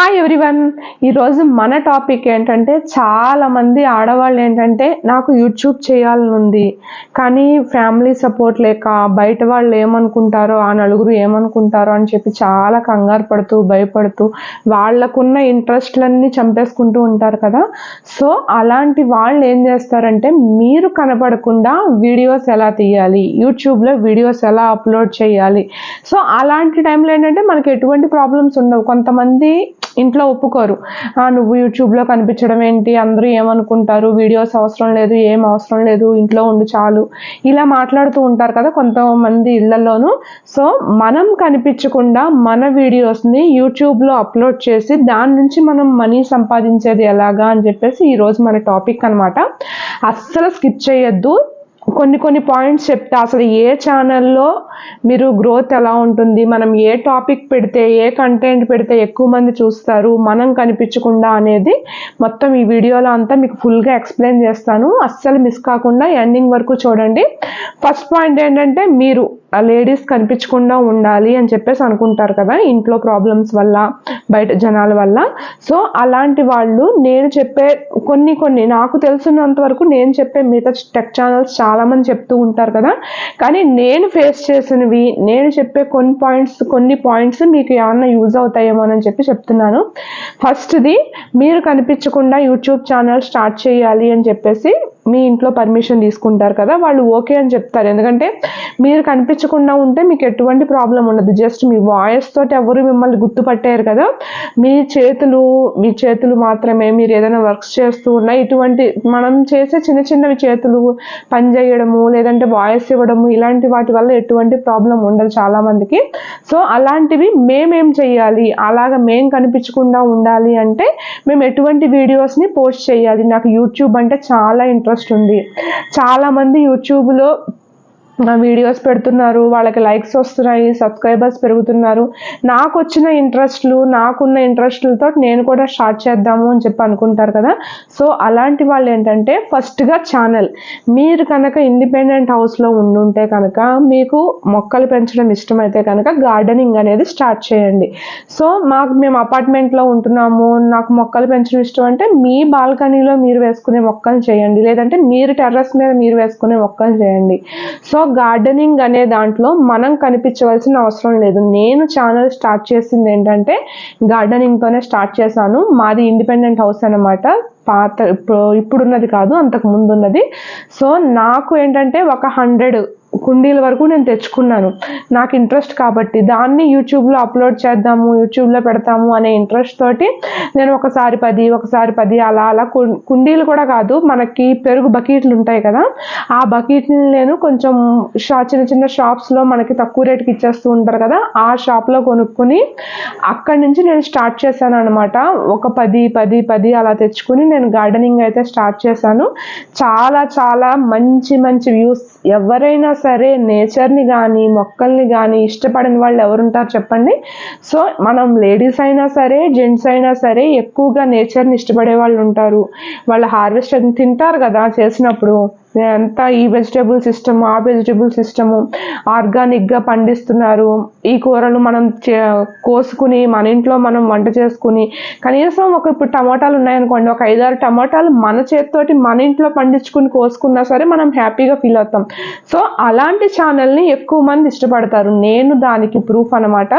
Hi everyone ఈరోజు మన topic ఏంటంటే చాలామంది ఆడవాళ్ళు ఏంటంటే నాకు యూట్యూబ్ చేయాలని ఉంది కానీ ఫ్యామిలీ సపోర్ట్ లేక బయట వాళ్ళు ఏమనుకుంటారో ఆ నలుగురు ఏమనుకుంటారో అని చెప్పి చాలా కంగారు పడుతూ భయపడుతూ వాళ్ళకున్న ఇంట్రెస్ట్లన్నీ చంపేసుకుంటూ ఉంటారు కదా. సో అలాంటి వాళ్ళు ఏం చేస్తారంటే మీరు కనపడకుండా వీడియోస్ ఎలా తీయాలి? యూట్యూబ్లో వీడియోస్ ఎలా అప్లోడ్ చేయాలి? సో అలాంటి టైంలో ఏంటంటే మనకి ఎటువంటి ప్రాబ్లమ్స్ ఉండవు. కొంతమంది ఇంట్లో ఒప్పుకోరు. "ఆ, నువ్వు యూట్యూబ్లో కనిపించడం ఏంటి? అందరూ ఏమనుకుంటారు? వీడియోస్ అవసరం లేదు ఏం అవసరం లేదు ఇంట్లో ఉండి చాలు. ఇలా మాట్లాడుతూ ఉంటారు కదా కొంతమంది ఇళ్ళలోనూ. సో మనం కనిపించకుండా మన వీడియోస్ని యూట్యూబ్లో అప్లోడ్ చేసి దాని నుంచి మనం మనీ సంపాదించేది ఎలాగా అని చెప్పేసి ఈరోజు మన టాపిక్ అనమాట అస్సలు స్కిప్ చేయొద్దు. కొన్ని కొన్ని పాయింట్స్ చెప్తే. అసలు ఏ ఛానల్లో మీరు గ్రోత్ ఎలా ఉంటుంది? మనం ఏ టాపిక్ పెడితే ఏ కంటెంట్ పెడితే ఎక్కువ మంది చూస్తారు? మనం కనిపించకుండా అనేది మొత్తం ఈ వీడియోలో అంతా మీకు ఫుల్గా ఎక్స్ప్లెయిన్ చేస్తాను. అస్సలు మిస్ కాకుండా ఎండింగ్ వరకు చూడండి. ఫస్ట్ పాయింట్ ఏంటంటే మీరు ఆ లేడీస్ కనిపించకుండా ఉండాలి అని చెప్పేసి అనుకుంటారు కదా ఇంట్లో ప్రాబ్లమ్స్ వల్ల బయట జనాల వల్ల. సో అలాంటి వాళ్ళు నేను చెప్పే కొన్ని కొన్ని నాకు తెలిసినంత వరకు నేను చెప్పే మిగతా టెక్ ఛానల్స్ చాలా మంది చెప్తూ ఉంటారు కదా. కానీ నేను ఫేస్ చేసినవి నేను చెప్పే కొన్ని పాయింట్స్ కొన్ని పాయింట్స్ మీకు ఏమన్నా యూజ్ అవుతాయేమో అని చెప్పి చెప్తున్నాను. ఫస్ట్ది మీరు కనిపించకుండా యూట్యూబ్ ఛానల్ స్టార్ట్ చేయాలి అని చెప్పేసి మీ ఇంట్లో పర్మిషన్ తీసుకుంటారు కదా వాళ్ళు ఓకే అని చెప్తారు. ఎందుకంటే మీరు కనిపించకుండా ఉంటే మీకు ఎటువంటి ప్రాబ్లం ఉండదు. జస్ట్ మీ వాయిస్ తోటి ఎవరు మిమ్మల్ని గుర్తుపట్టారు కదా. మీ చేతులు మీ చేతులు మాత్రమే మీరు ఏదైనా వర్క్స్ చేస్తూ ఉన్నా ఇటువంటి మనం చేసే చిన్న చిన్నవి చేతులు పని చేయడము లేదంటే వాయిస్ ఇవ్వడము ఇలాంటి వాటి వల్ల ఎటువంటి ప్రాబ్లం ఉండదు చాలామందికి. సో అలాంటివి మేమేం చేయాలి అలాగ మేం కనిపించకుండా ఉండాలి అంటే మేము ఎటువంటి వీడియోస్ని పోస్ట్ చేయాలి? నాకు యూట్యూబ్ అంటే చాలా ఇంట్రెస్ట్ ఉంది. చాలామంది యూట్యూబ్లో వీడియోస్ పెడుతున్నారు వాళ్ళకి లైక్స్ వస్తున్నాయి సబ్స్క్రైబర్స్ పెరుగుతున్నారు. నాకు వచ్చిన ఇంట్రెస్ట్లు నాకున్న ఇంట్రెస్ట్లతో నేను కూడా స్టార్ట్ చేద్దాము అని చెప్పి అనుకుంటారు కదా. సో అలాంటి వాళ్ళు ఏంటంటే ఫస్ట్గా ఛానల్ మీరు కనుక ఇండిపెండెంట్ హౌస్లో ఉండుంటే కనుక మీకు మొక్కలు పెంచడం ఇష్టమైతే కనుక గార్డెనింగ్ అనేది స్టార్ట్ చేయండి. సో మాకు మేము అపార్ట్మెంట్లో ఉంటున్నాము నాకు మొక్కలు పెంచడం ఇష్టం అంటే మీ బాల్కనీలో మీరు వేసుకునే మొక్కలు చేయండి. లేదంటే మీరు టెర్రస్ మీద మీరు వేసుకునే మొక్కలు చేయండి. సో గార్డెనింగ్ అనే దాంట్లో మనం కనిపించవలసిన అవసరం లేదు. నేను ఛానల్ స్టార్ట్ చేసింది ఏంటంటే గార్డెనింగ్తోనే స్టార్ట్ చేశాను. మాది ఇండిపెండెంట్ హౌస్ అన్నమాట. పాత ఇప్పుడు ఇప్పుడున్నది కాదు అంతకు ముందు ఉన్నది సో నాకు ఏంటంటే ఒక హండ్రెడ్ కుండీల వరకు నేను తెచ్చుకున్నాను. నాకు ఇంట్రెస్ట్ కాబట్టి దాన్ని యూట్యూబ్లో అప్లోడ్ చేద్దాము యూట్యూబ్లో పెడతాము అనే ఇంట్రెస్ట్ తోటి నేను ఒకసారి పది ఒకసారి పది అలా అలా కు- కుండీలు కూడా కాదు మనకి పెరుగు బకెట్లు ఉంటాయి కదా ఆ బకెట్ని నేను కొంచెం షా చిన్న చిన్న షాప్స్లో మనకి తక్కువ రేటుకి ఇచ్చేస్తూ ఉంటారు కదా ఆ షాప్లో కొనుక్కొని అక్కడి నుంచి నేను స్టార్ట్ చేశాను అనమాట ఒక పది పది పది అలా తెచ్చుకుని నేను గార్డెనింగ్ అయితే స్టార్ట్ చేశాను. చాలా చాలా మంచి మంచి వ్యూస్ ఎవరైనా సరే నేచర్ని కానీ మొక్కల్ని కానీ ఇష్టపడని వాళ్ళు ఎవరుంటారు చెప్పండి. సో మనం లేడీస్ అయినా సరే జెంట్స్ అయినా సరే ఎక్కువగా నేచర్ని ఇష్టపడే వాళ్ళు ఉంటారు వాళ్ళ హార్వెస్ట్ తింటారు కదా చేసినప్పుడు. అంతా ఈ వెజిటేబుల్ సిస్టమ్ ఆ వెజిటేబుల్ సిస్టము ఆర్గానిక్గా పండిస్తున్నారు. ఈ కూరలు మనం చే- కోసుకుని మన ఇంట్లో మనం వంట చేసుకుని కనీసం ఒక ఇప్పుడు టమాటాలు ఉన్నాయనుకోండి ఒక ఐదారు టమాటాలు మన చేతితోటి మన ఇంట్లో పండించుకుని కోసుకున్నా సరే మనం హ్యాపీగా ఫీల్ అవుతాం. సో అలాంటి ఛానల్ని ఎక్కువ మంది ఇష్టపడతారు. నేను దానికి ప్రూఫ్ అనమాట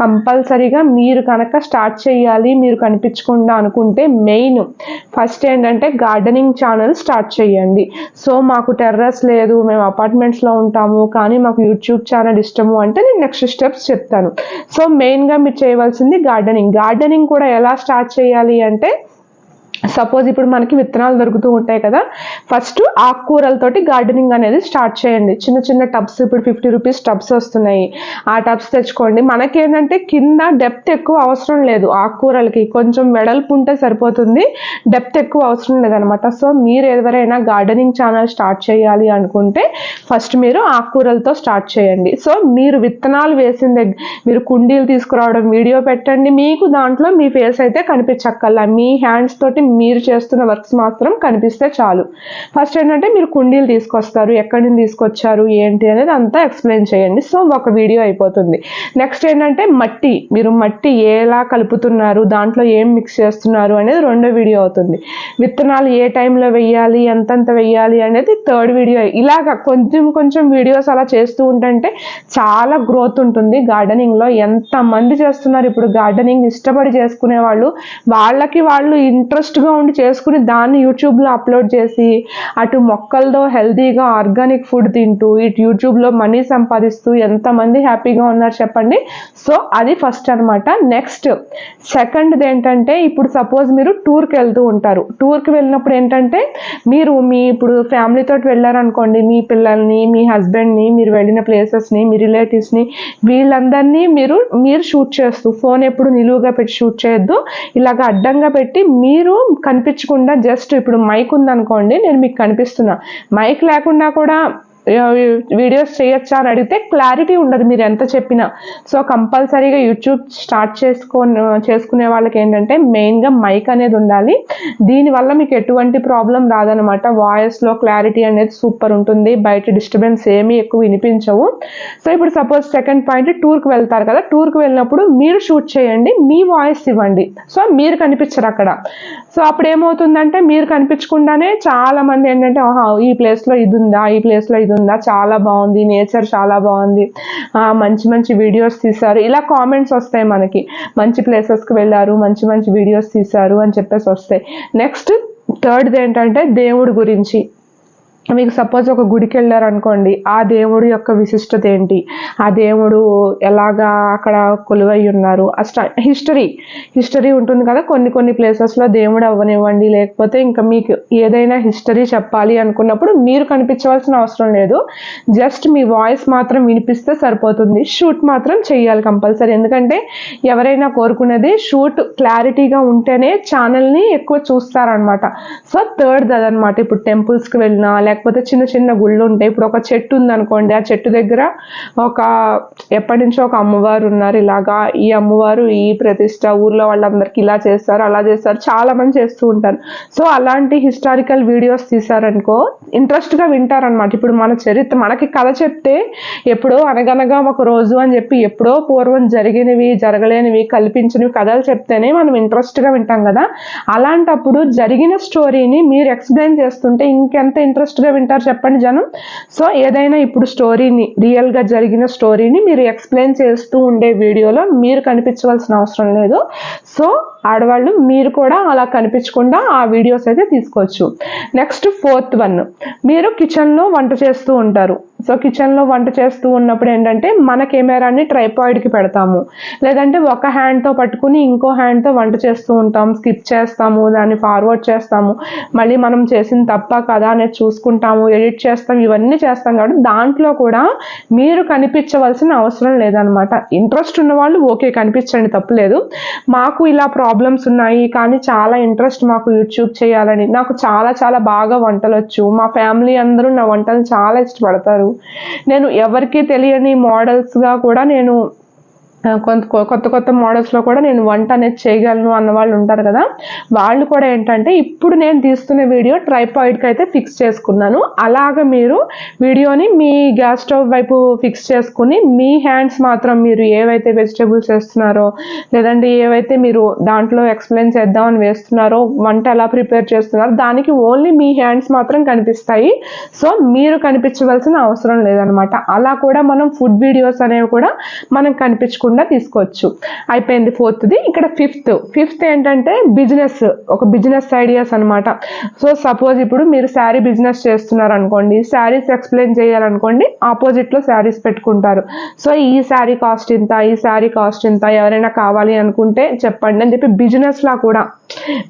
కంపల్సరీగా మీరు కనుక స్టార్ట్ చేయాలి మీరు కనిపించకుండా అనుకుంటే మెయిన్. ఫస్ట్ ఏంటంటే గార్డెనింగ్ ఛానల్ స్టార్ట్ చేయండి. సో సో మాకు టెర్రస్ లేదు మేము అపార్ట్మెంట్స్లో ఉంటాము కానీ మాకు యూట్యూబ్ ఛానల్ ఇష్టము అంటే నేను నెక్స్ట్ స్టెప్స్ చెప్తాను. సో మెయిన్గా మీరు చేయవలసింది గార్డెనింగ్ గార్డెనింగ్ కూడా ఎలా స్టార్ట్ చేయాలి అంటే సపోజ్ ఇప్పుడు మనకి విత్తనాలు దొరుకుతూ ఉంటాయి కదా ఫస్ట్ ఆకుకూరలతోటి గార్డెనింగ్ అనేది స్టార్ట్ చేయండి. చిన్న చిన్న టబ్స్ ఇప్పుడు ఫిఫ్టీ రూపీస్ టబ్స్ వస్తున్నాయి. ఆ టబ్స్ తెచ్చుకోండి. మనకేంటంటే కింద డెప్త్ ఎక్కువ అవసరం లేదు. ఆకుకూరలకి కొంచెం వెడల్పు ఉంటే సరిపోతుంది. డెప్త్ ఎక్కువ అవసరం లేదనమాట. సో మీరు ఎవరైనా గార్డెనింగ్ ఛానల్ స్టార్ట్ చేయాలి అనుకుంటే ఫస్ట్ మీరు ఆకుకూరలతో స్టార్ట్ చేయండి. సో మీరు విత్తనాలు వేసిన దగ్గర మీరు కుండీలు తీసుకురావడం వీడియో పెట్టండి. మీకు దాంట్లో మీ ఫేస్ అయితే కనిపించక్కల్లా మీ హ్యాండ్స్ తోటి మీరు చేస్తున్న వర్క్స్ మాత్రం కనిపిస్తే చాలు. ఫస్ట్ ఏంటంటే మీరు కుండీలు తీసుకొస్తారు ఎక్కడి నుంచి తీసుకొచ్చారు ఏంటి అనేది అంతా ఎక్స్ప్లెయిన్ చేయండి. సో ఒక వీడియో అయిపోతుంది. నెక్స్ట్ ఏంటంటే మట్టి. మీరు మట్టి ఎలా కలుపుతున్నారు దాంట్లో ఏం మిక్స్ చేస్తున్నారు అనేది రెండో వీడియో అవుతుంది. విత్తనాలు ఏ టైంలో వెయ్యాలి ఎంతంత వెయ్యాలి అనేది థర్డ్ వీడియో ఇలాగ కొంచెం కొంచెం వీడియోస్ అలా చేస్తూ ఉంటుంటే చాలా గ్రోత్ ఉంటుంది. గార్డెనింగ్లో ఎంతమంది చేస్తున్నారు? ఇప్పుడు గార్డెనింగ్ ఇష్టపడి చేసుకునే వాళ్ళు వాళ్ళకి వాళ్ళు ఇంట్రెస్ట్ ఫ్రెష్గా ఉండి చేసుకుని దాన్ని యూట్యూబ్లో అప్లోడ్ చేసి అటు మొక్కలతో హెల్తీగా ఆర్గానిక్ ఫుడ్ తింటూ ఇటు యూట్యూబ్లో మనీ సంపాదిస్తూ ఎంతమంది హ్యాపీగా ఉన్నారు చెప్పండి. సో అది ఫస్ట్ అనమాట నెక్స్ట్ సెకండ్ది ఏంటంటే ఇప్పుడు సపోజ్ మీరు టూర్కి వెళ్తూ ఉంటారు. టూర్కి వెళ్ళినప్పుడు ఏంటంటే మీరు మీ ఇప్పుడు ఫ్యామిలీతో వెళ్ళారనుకోండి మీ పిల్లల్ని మీ హస్బెండ్ని మీరు వెళ్ళిన ప్లేసెస్ని మీ రిలేటివ్స్ని వీళ్ళందరినీ మీరు మీరు షూట్ చేస్తూ ఫోన్ ఎప్పుడు నిలువుగా పెట్టి షూట్ చేయొద్దు. ఇలాగ అడ్డంగా పెట్టి మీరు కనిపించకుండా జస్ట్ ఇప్పుడు మైక్ ఉందనుకోండి నేను మీకు కనిపిస్తున్నా. మైక్ లేకుండా కూడా వీడియోస్ చేయొచ్చా అని అడిగితే క్లారిటీ ఉండదు మీరు ఎంత చెప్పినా. సో కంపల్సరీగా యూట్యూబ్ స్టార్ట్ చేసుకో చేసుకునే వాళ్ళకి ఏంటంటే మెయిన్గా మైక్ అనేది ఉండాలి. దీనివల్ల మీకు ఎటువంటి ప్రాబ్లం రాదనమాట వాయిస్లో క్లారిటీ అనేది సూపర్ ఉంటుంది. బయట డిస్టర్బెన్స్ ఏమీ ఎక్కువ వినిపించవు. సో ఇప్పుడు సపోజ్ సెకండ్ పాయింట్ టూర్కి వెళ్తారు కదా. టూర్కి వెళ్ళినప్పుడు మీరు షూట్ చేయండి మీ వాయిస్ ఇవ్వండి. సో మీరు కనిపించరు అక్కడ. సో అప్పుడు ఏమవుతుందంటే మీరు కనిపించకుండానే చాలామంది ఏంటంటే ఆహా ఈ ప్లేస్లో ఇది ఉందా? ఈ ప్లేస్లో ఇది ఉందా చాలా బాగుంది. నేచర్ చాలా బాగుంది. ఆ, మంచి మంచి వీడియోస్ తీశారు. ఇలా కామెంట్స్ వస్తాయి మనకి. మంచి ప్లేసెస్కి వెళ్ళారు మంచి మంచి వీడియోస్ తీశారు అని చెప్పేసి వస్తాయి. నెక్స్ట్ థర్డ్ది ఏంటంటే దేవుడి గురించి. మీకు సపోజ్ ఒక గుడికి వెళ్ళారనుకోండి ఆ దేవుడు యొక్క విశిష్టత ఏంటి? ఆ దేవుడు ఎలాగా అక్కడ కొలువై ఉన్నారు? అష్ట హిస్టరీ హిస్టరీ ఉంటుంది కదా కొన్ని కొన్ని ప్లేసెస్లో దేవుడు అవ్వనివ్వండి లేకపోతే ఇంకా మీకు ఏదైనా హిస్టరీ చెప్పాలి అనుకున్నప్పుడు మీరు కనిపించవలసిన అవసరం లేదు. జస్ట్ మీ వాయిస్ మాత్రం వినిపిస్తే సరిపోతుంది. షూట్ మాత్రం చేయాలి కంపల్సరీ. ఎందుకంటే ఎవరైనా కోరుకునేది షూట్ క్లారిటీగా ఉంటేనే ఛానల్ని ఎక్కువ చూస్తారనమాట సో థర్డ్ అదనమాట ఇప్పుడు టెంపుల్స్కి వెళ్ళినా లేకపోతే చిన్న చిన్న గుళ్ళు ఉంటాయి. ఇప్పుడు ఒక చెట్టు ఉందనుకోండి. ఆ చెట్టు దగ్గర ఒక ఎప్పటి నుంచో ఒక అమ్మవారు ఉన్నారు. ఇలాగా ఈ అమ్మవారు ఈ ప్రతిష్ట ఊర్లో వాళ్ళందరికీ ఇలా చేస్తారు అలా చేస్తారు. చాలా మంది చేస్తూ ఉంటారు. సో అలాంటి హిస్టారికల్ వీడియోస్ తీసారనుకో ఇంట్రెస్ట్గా వింటారనమాట ఇప్పుడు మన చరిత్ర మనకి కథ చెప్తే ఎప్పుడో అనగనగా ఒక రోజు అని చెప్పి ఎప్పుడో పూర్వం జరిగినవి జరగలేనివి కల్పించినవి కథలు చెప్తేనే మనం ఇంట్రెస్ట్గా వింటాం కదా. అలాంటప్పుడు జరిగిన స్టోరీని మీరు ఎక్స్ప్లెయిన్ చేస్తుంటే ఇంకెంత ఇంట్రెస్ట్ ఇంట్రెస్ట్గా వింటారు చెప్పండి జనం. సో ఏదైనా ఇప్పుడు స్టోరీని రియల్గా జరిగిన స్టోరీని మీరు ఎక్స్ప్లెయిన్ చేస్తూ ఉండే వీడియోలో మీరు కనిపించవలసిన అవసరం లేదు. సో ఆడవాళ్ళు మీరు కూడా అలా కనిపించకుండా ఆ వీడియోస్ అయితే తీసుకోవచ్చు. నెక్స్ట్ ఫోర్త్ వన్ మీరు కిచెన్లో వంట చేస్తూ ఉంటారు. సో కిచెన్లో వంట చేస్తూ ఉన్నప్పుడు ఏంటంటే మన కెమెరాని ట్రైపాయిడ్కి పెడతాము. లేదంటే ఒక హ్యాండ్తో పట్టుకుని ఇంకో హ్యాండ్తో వంట చేస్తూ ఉంటాం. స్కిప్ చేస్తాము దాన్ని ఫార్వర్డ్ చేస్తాము. మళ్ళీ మనం చేసిన తప్ప కదా అనేది చూసుకుంటాము ఎడిట్ చేస్తాం ఇవన్నీ చేస్తాం కాబట్టి దాంట్లో కూడా మీరు కనిపించవలసిన అవసరం లేదనమాట ఇంట్రెస్ట్ ఉన్న వాళ్ళు ఓకే కనిపించండి తప్పులేదు మాకు ఇలా ప్రాబ్లమ్స్ ఉన్నాయి కానీ చాలా ఇంట్రెస్ట్ మాకు యూట్యూబ్ చేయాలని. నాకు చాలా చాలా బాగా వంటలు వచ్చు. మా ఫ్యామిలీ అందరూ నా వంటలు చాలా ఇష్టపడతారు. నేను ఎవరికీ తెలియని మోడల్స్గా కూడా నేను కొంత కొత్త కొత్త మోడల్స్లో కూడా నేను వంట అనేది చేయగలను అన్న వాళ్ళు ఉంటారు కదా. వాళ్ళు కూడా ఏంటంటే ఇప్పుడు నేను తీస్తున్న వీడియో ట్రైపాయిడ్కి అయితే ఫిక్స్ చేసుకున్నాను. అలాగ మీరు వీడియోని మీ గ్యాస్ స్టవ్ వైపు ఫిక్స్ చేసుకుని మీ హ్యాండ్స్ మాత్రం మీరు ఏవైతే వెజిటేబుల్స్ వేస్తున్నారో లేదంటే ఏవైతే మీరు దాంట్లో ఎక్స్ప్లెయిన్ చేద్దామని వేస్తున్నారో వంట ఎలా ప్రిపేర్ చేస్తున్నారో దానికి ఓన్లీ మీ హ్యాండ్స్ మాత్రం కనిపిస్తాయి. సో మీరు కనిపించవలసిన అవసరం లేదనమాట అలా కూడా మనం ఫుడ్ వీడియోస్ అనేవి కూడా మనం కనిపించుకుంటాం. కనిపించకుండా తీసుకోవచ్చు. అయిపోయింది ఫోర్త్ది. ఇక్కడ ఫిఫ్త్. ఫిఫ్త్ ఏంటంటే బిజినెస్ ఒక బిజినెస్ ఐడియాస్ అనమాట సో సపోజ్ ఇప్పుడు మీరు శారీ బిజినెస్ చేస్తున్నారు అనుకోండి శారీస్ ఎక్స్ప్లెయిన్ చేయాలనుకోండి ఆపోజిట్లో శారీస్ పెట్టుకుంటారు. సో ఈ శారీ కాస్ట్ ఇంత ఈ శారీ కాస్ట్ ఇంత ఎవరైనా కావాలి అనుకుంటే చెప్పండి అని చెప్పి బిజినెస్ లా కూడా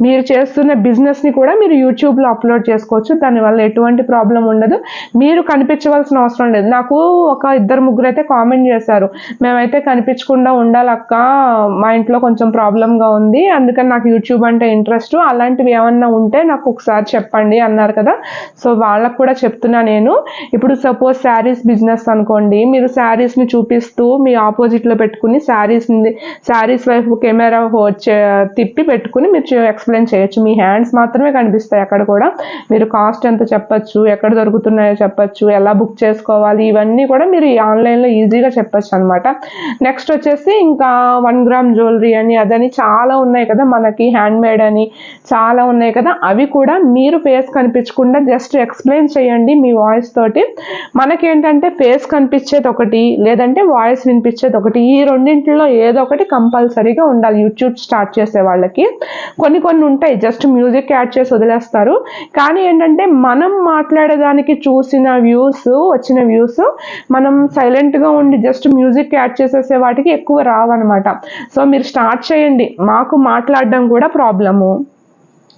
మీరు చేస్తున్న బిజినెస్ని కూడా మీరు యూట్యూబ్లో అప్లోడ్ చేసుకోవచ్చు. దానివల్ల ఎటువంటి ప్రాబ్లం ఉండదు. మీరు కనిపించవలసిన అవసరం లేదు. నాకు ఒక ఇద్దరు ముగ్గురు అయితే కామెంట్ చేశారు. మేమైతే కనిపించుకుంటాం కనిపించకుండా ఉండాలక్క. మా ఇంట్లో కొంచెం ప్రాబ్లంగా ఉంది. అందుకని నాకు యూట్యూబ్ అంటే ఇంట్రెస్ట్. అలాంటివి ఏమన్నా ఉంటే నాకు ఒకసారి చెప్పండి అన్నారు కదా. సో వాళ్ళకు కూడా చెప్తున్నా నేను. ఇప్పుడు సపోజ్ శారీస్ బిజినెస్ అనుకోండి. మీరు శారీస్ని చూపిస్తూ మీ ఆపోజిట్లో పెట్టుకుని శారీస్ని శారీస్ వైపు కెమెరా తిప్పి పెట్టుకుని మీరు ఎక్స్ప్లెయిన్ చేయొచ్చు. మీ హ్యాండ్స్ మాత్రమే కనిపిస్తాయి అక్కడ కూడా. మీరు కాస్ట్ ఎంత చెప్పచ్చు ఎక్కడ దొరుకుతున్నాయో చెప్పచ్చు ఎలా బుక్ చేసుకోవాలి ఇవన్నీ కూడా మీరు ఆన్లైన్లో ఈజీగా చెప్పచ్చు అనమాట నెక్స్ట్ వచ్చేసి ఇంకా వన్ గ్రామ్ జ్యువెలరీ అని అదని చాలా ఉన్నాయి కదా మనకి హ్యాండ్ మేడ్ అని చాలా ఉన్నాయి కదా. అవి కూడా మీరు ఫేస్ కనిపించకుండా జస్ట్ ఎక్స్ప్లెయిన్ చేయండి మీ వాయిస్ తోటి. మనకేంటంటే ఫేస్ కనిపించేది ఒకటి లేదంటే వాయిస్ వినిపించేది ఒకటి. ఈ రెండింటిలో ఏదో ఒకటి కంపల్సరీగా ఉండాలి. యూట్యూబ్ స్టార్ట్ చేసే వాళ్ళకి. కొన్ని కొన్ని ఉంటాయి జస్ట్ మ్యూజిక్ యాడ్ చేసి వదిలేస్తారు. కానీ ఏంటంటే మనం మాట్లాడేదానికి చూసిన వ్యూస్ వచ్చిన వ్యూస్ మనం సైలెంట్గా ఉండి జస్ట్ మ్యూజిక్ యాడ్ చేసేసే వాటికి ఎక్కువ రావన్నమాట. సో మీరు స్టార్ట్ చేయండి. మాకు మాట్లాడడం కూడా ప్రాబ్లము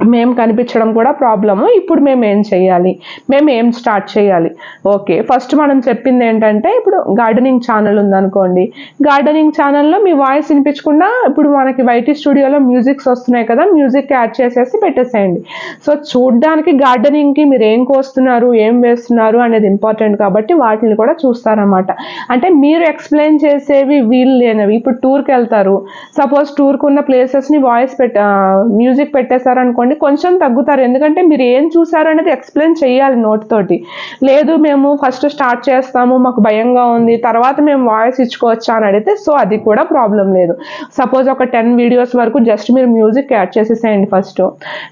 మేము కనిపించడం కూడా ప్రాబ్లము. ఇప్పుడు మేము ఏం చేయాలి? మేము ఏం స్టార్ట్ చేయాలి? ఓకే ఫస్ట్ మనం చెప్పింది ఏంటంటే ఇప్పుడు గార్డెనింగ్ ఛానల్ ఉందనుకోండి. గార్డెనింగ్ ఛానల్లో మీ వాయిస్ వినిపించకుండా ఇప్పుడు మనకి వైటీ స్టూడియోలో మ్యూజిక్స్ వస్తున్నాయి కదా మ్యూజిక్ యాడ్ చేసేసి పెట్టేసేయండి. సో చూడ్డానికి గార్డెనింగ్కి మీరు ఏం కోస్తున్నారు ఏం వేస్తున్నారు అనేది ఇంపార్టెంట్ కాబట్టి వాటిని కూడా చూస్తారన్నమాట. అంటే మీరు ఎక్స్ప్లెయిన్ చేసేవి వీలు లేనివి. ఇప్పుడు టూర్కి వెళ్తారు. సపోజ్ టూర్కి ఉన్న ప్లేసెస్ని వాయిస్ పెట్ట మ్యూజిక్ పెట్టేశారనుకోండి కొంచెం తగ్గుతారు. ఎందుకంటే మీరు ఏం చూసారు అనేది ఎక్స్ప్లెయిన్ చేయాలి నోట్ తోటి. లేదు మేము ఫస్ట్ స్టార్ట్ చేస్తాము మాకు భయంగా ఉంది తర్వాత మేము వాయిస్ ఇచ్చుకోవచ్చా అని అడిగితే సో అది కూడా ప్రాబ్లం లేదు. సపోజ్ ఒక టెన్ వీడియోస్ వరకు జస్ట్ మీరు మ్యూజిక్ యాడ్ చేసేసేయండి ఫస్ట్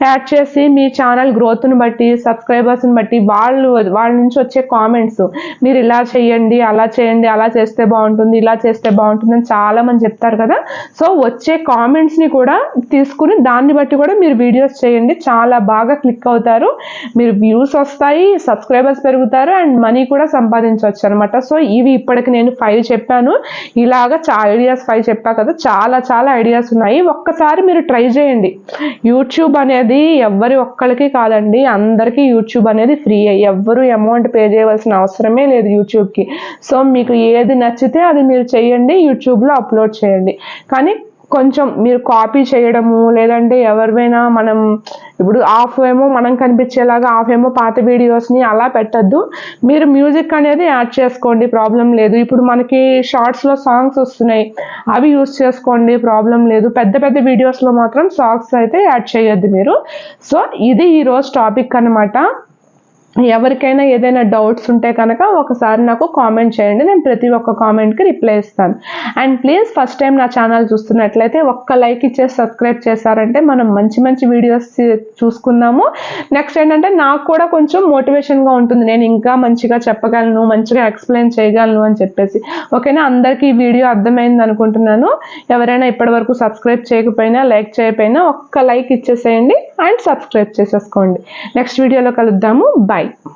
యాడ్ చేసి మీ ఛానల్ గ్రోత్ని బట్టి సబ్స్క్రైబర్స్ని బట్టి వాళ్ళు వాళ్ళ నుంచి వచ్చే కామెంట్స్ మీరు ఇలా చేయండి అలా చేయండి అలా చేస్తే బాగుంటుంది ఇలా చేస్తే బాగుంటుంది అని చాలా మంది చెప్తారు కదా. సో వచ్చే కామెంట్స్ని కూడా తీసుకుని దాన్ని బట్టి కూడా మీరు వీడియోస్ చేయండి. చాలా బాగా క్లిక్ అవుతారు. మీరు వ్యూస్ వస్తాయి సబ్స్క్రైబర్స్ పెరుగుతారు అండ్ మనీ కూడా సంపాదించవచ్చు అనమాట సో ఇవి ఇప్పటికి నేను ఫైవ్ చెప్పాను. ఇలాగా ఐడియాస్ ఫైవ్ చెప్పా కదా చాలా చాలా ఐడియాస్ ఉన్నాయి. ఒక్కసారి మీరు ట్రై చేయండి. యూట్యూబ్ అనేది ఎవ్వరి ఒక్కరికి కాదండి. అందరికీ యూట్యూబ్ అనేది ఫ్రీ. ఎవ్వరు అమౌంట్ పే చేయవలసిన అవసరమే లేదు యూట్యూబ్కి. సో మీకు ఏది నచ్చితే అది మీరు చేయండి యూట్యూబ్లో అప్లోడ్ చేయండి. కానీ కొంచెం మీరు కాపీ చేయడము లేదంటే ఎవరివైనా మనం ఇప్పుడు హాఫ్ ఏమో మనం కనిపించేలాగా హాఫ్ ఏమో పాత వీడియోస్ని అలా పెట్టద్దు. మీరు మ్యూజిక్ అనేది యాడ్ చేసుకోండి ప్రాబ్లం లేదు. ఇప్పుడు మనకి షార్ట్స్లో సాంగ్స్ వస్తున్నాయి అవి యూస్ చేసుకోండి ప్రాబ్లం లేదు. పెద్ద పెద్ద వీడియోస్లో మాత్రం సాంగ్స్ అయితే యాడ్ చేయొద్దు మీరు. సో ఇది ఈరోజు టాపిక్ అనమాట ఎవరికైనా ఏదైనా డౌట్స్ ఉంటే కనుక ఒకసారి నాకు కామెంట్ చేయండి. నేను ప్రతి ఒక్క కామెంట్కి రిప్లై ఇస్తాను. అండ్ ప్లీజ్ ఫస్ట్ టైం నా ఛానల్ చూస్తున్నట్లయితే ఒక్క లైక్ ఇచ్చేసి సబ్స్క్రైబ్ చేశారంటే మనం మంచి మంచి వీడియోస్ చూసుకుందాము. నెక్స్ట్ ఏంటంటే నాకు కూడా కొంచెం మోటివేషన్గా ఉంటుంది. నేను ఇంకా మంచిగా చెప్పగలను మంచిగా ఎక్స్ప్లెయిన్ చేయగలను అని చెప్పేసి. ఓకేనా అందరికీ ఈ వీడియో అర్థమైంది అనుకుంటున్నాను. ఎవరైనా ఇప్పటివరకు సబ్స్క్రైబ్ చేయకపోయినా లైక్ చేయకపోయినా ఒక్క లైక్ ఇచ్చేసేయండి. అండ్ సబ్స్క్రైబ్ చేసేసుకోండి. నెక్స్ట్ వీడియోలో కలుద్దాము. Bye Bye.